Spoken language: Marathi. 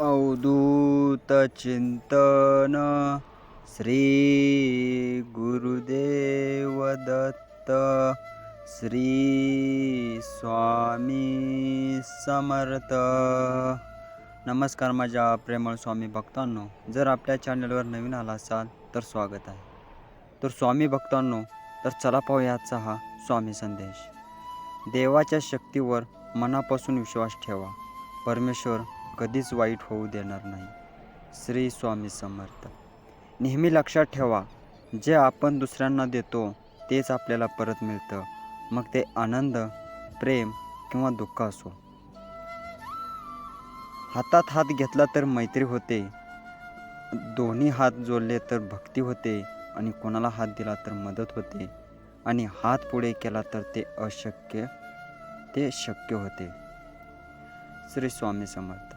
अवधूत चिंतन श्री गुरुदेव दत्त श्री स्वामी समर्थ. नमस्कार माझ्या प्रेमळ स्वामी भक्तांनो जर आपल्या चॅनलवर नवीन आला असाल तर स्वागत आहे. तर स्वामी भक्तांनो तर चला पाहूयाचा हा स्वामी संदेश. देवाच्या शक्तीवर मनापासून विश्वास ठेवा. परमेश्वर कधीच वाईट होऊ देणार नाही. श्री स्वामी समर्थ. नेहमी लक्षात ठेवा जे आपण दुसऱ्यांना देतो तेच आपल्याला परत मिळतं. मग ते आनंद प्रेम किंवा दुःख असो. हातात हात घेतला तर मैत्री होते. दोन्ही हात जोडले तर भक्ती होते आणि कोणाला हात दिला तर मदत होते. आणि हात पुढे केला तर ते अशक्य ते शक्य होते. श्री स्वामी समर्थ.